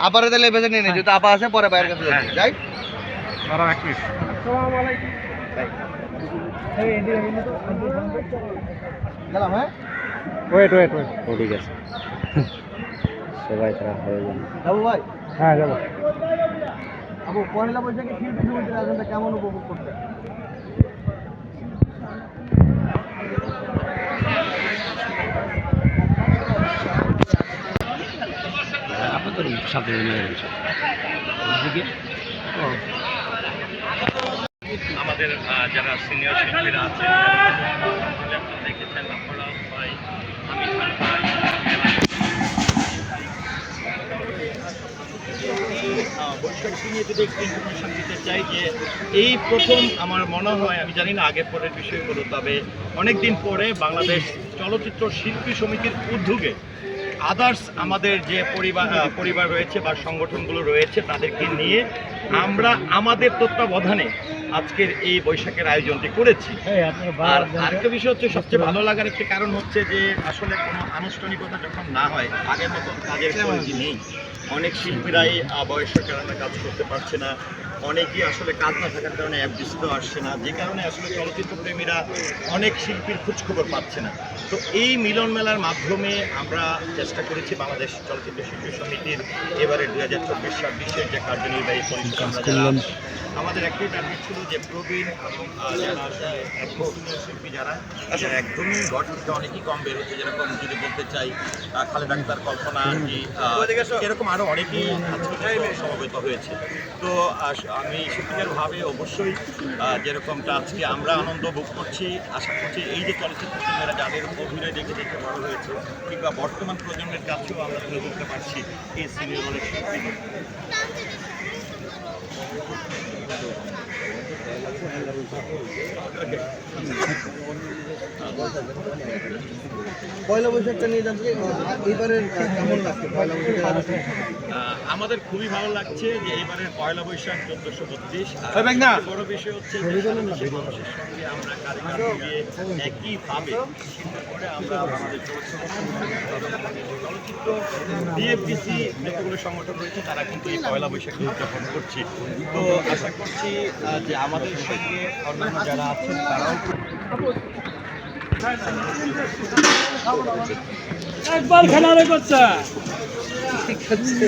আপারে তাহলে বেঁচে নিয়ে নে যদি আপা আসে পরে বাইরের কাছে যাচ্ছি। যাই। গেলাম হ্যাঁ? ওয়েট ওয়েট ওয়েট ঠিক আছে। সবাই তারা হয়ে যান। যাব ভাই? হ্যাঁ যাব। আপু পয়লা বৈশাখে কেমন উপভোগ করতে? আপনাদের সাথে নিয়ে আমাদের যারা সিনিয়র শিল্পীরা আছেন দেখেছেন আপনারা দিতে চাই যে এই প্রথম আমার মনে হয়, আমি জানি না আগে পরের বিষয়গুলো, তবে অনেকদিন পরে বাংলাদেশ চলচ্চিত্র শিল্পী সমিতির উদ্যোগে আদার্স আমাদের যে পরিবার পরিবার রয়েছে বা সংগঠনগুলো রয়েছে তাদেরকে নিয়ে আমরা আমাদের তত্ত্বাবধানে আজকের এই বৈশাখের আয়োজনটি করেছি। এই আর আরেকটা বিষয় হচ্ছে সবচেয়ে ভালো লাগার একটি কারণ হচ্ছে যে আসলে কোনো আনুষ্ঠানিকতা যখন না হয় আগের মতন কাজের পরিধি নেই। অনেক শিল্পীরাই বয়সের কারণে কাজ করতে পারছে না। অনেকেই আসলে কাজ না থাকার কারণে অ্যাডজাস্টও আসছে না। যে কারণে আসলে চলচ্চিত্র প্রেমীরা অনেক শিল্পীর খোঁজখবর পাচ্ছে না। তো এই মিলন মেলার মাধ্যমে আমরা চেষ্টা করেছি বাংলাদেশ চলচ্চিত্র শিল্পী সমিতির এবারে দুই হাজার চব্বিশ ছাব্বিশের যে কার্যনির্বাহী পরিষদ আমরা যারা আমাদের একটাই টার্গেট ছিল যে প্রবীণ এবং শিল্পী যারা তাদের একদমই থেকে অনেকই কম বের হচ্ছে যেরকম যদি বলতে চাই খালেদ আক্তার কল্পনা এরকম আরও অনেকেই সমবেত হয়েছে। তো আমি সত্যিকারভাবে অবশ্যই আহ, যেরকমটা আজকে আমরা আনন্দ ভোগ করছি আশা করছি এই যে চলচ্চিত্র প্রেমীরা যাদের অভিনয় দেখে দেখে বড় হয়েছে কিংবা বর্তমান প্রজন্মের কাছেও আমরা তুলে ধরতে পারছি এই অনেক শিল্পী Thank you. পয়লা বৈশাখটা নিয়ে জানতে চাই, আহ, কেমন লাগছে পয়লা বৈশাখের আমাদের খুবই ভালো লাগছে যে এবারের পয়লা বৈশাখ চোদ্দশো বত্রিশ বড় বিষয় হচ্ছে দেশের মানুষের সঙ্গে আমরা একইভাবে আমরা আমাদের চলচ্চিত্র ডিএফডিসি যতগুলো সংগঠন রয়েছে তারা কিন্তু এই পয়লা বৈশাখী উদযাপন করছি। তো আশা করছি যে আমাদের সঙ্গে অন্যান্য যারা আছেন তারাও একবার খেলা করছে ঠিক আছে।